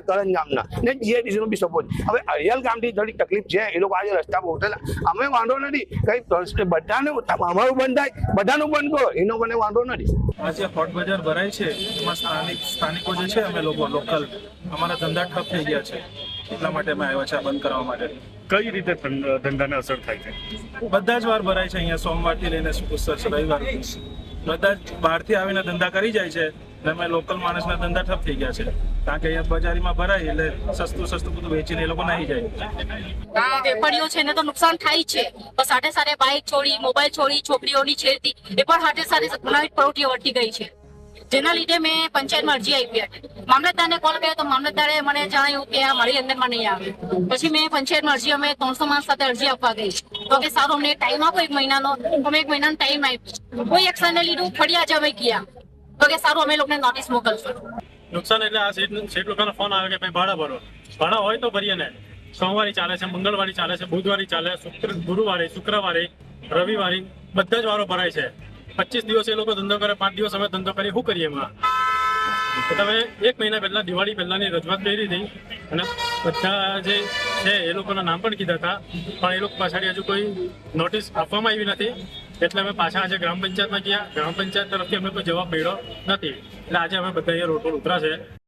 કરંજ ગામના. ને જીઆઈડીસી નો બી સપોર્ટ. હવે અરિયલ ગામથી થોડી તકલીફ છે એ લોકો આજે રસ્તા પર ઉઠેલા અમે વાંધો નથી કઈ બધાને અમારું બંધ થાય બધાનું બંધ કરો એનો મને વાંધો નથી. આજે હોટ બજાર ભરાય છે એમાં સ્થાનિક સ્થાનિકો જે છે અમે લોકો લોકલ અમારા ધંધા ઠપ થઈ ગયા છે. એટલા માટે અમે આવ્યા છે આ બંધ કરવા માટે. કઈ રીતે ધંધાને અસર થાય છે? બધા જ વાર ભરાય છે અહીંયા સોમવારથી લઈને શુક્ર રવિવાર. બધા જ બહારથી આવીને ધંધા કરી જાય છે. એટલે લોકલ માણસના ધંધા ઠપ થઈ ગયા છે. કારણ કે અહીંયા બજારીમાં ભરાય એટલે સસ્તું સસ્તું બધું વેચીને એ લોકો નાહી જાય. વેપારીઓ છે એને તો નુકસાન થાય છે. બસ સાથે સાથે બાઇક છોડી મોબાઈલ છોડી, છોકરીઓની છેડતી, એ પણ સાથે સાથે ગુનાહિત પ્રવૃત્તિઓ વર્તી ગઈ છે. જેના લીધે મેં પંચાયતમાં અરજી આપી હતી. મામલતદારને કોલ કર્યો તો મામલતદારે મને જણાવ્યું કે આ મારી અંદરમાં નહીં આવે. પછી મેં પંચાયતમાં અરજી, અમે ત્રણસો માણસ સાથે અરજી આપવા ગઈ તો કે સારું, અમને ટાઈમ આપો એક મહિનાનો. અમે એક મહિનાનો ટાઈમ આપ્યો. કોઈ એક્શન લીધું ફરી આજે અમે ગયા. તો કે સારું, અમે લોકોને નોટિસ મોકલશું. નુકસાન એટલે આ સીટ સીટ લોકોનો ફોન આવે કે ભાઈ ભાડા ભરો. ભાડા હોય તો ભરીએ ને. સોમવારે ચાલે છે, મંગળવારે ચાલે છે, બુધવારે ચાલે, શુક્ર ગુરુવારે, શુક્રવારે, રવિવારે, બધા જ વારો ભરાય છે. પચીસ દિવસ એ લોકો ધંધો કરે, પાંચ દિવસ અમે ધંધો કરીએ, શું કરીએ એમાં? તમે એક મહિના પહેલા, દિવાળી પહેલાની રજૂઆત કરી હતી અને બધા જે છે, એ લોકોના નામ પણ કીધા હતા. પણ એ લોકો પાછળ હજુ કોઈ નોટિસ આપવામાં આવી નથી. એટલે અમે પાછા આજે ગ્રામ પંચાયતમાં ગયા. ગ્રામ પંચાયત તરફથી અમને કોઈ જવાબ મળ્યો નથી. એટલે આજે અમે બધા અહીંયા રોડ પર ઉતરા છે.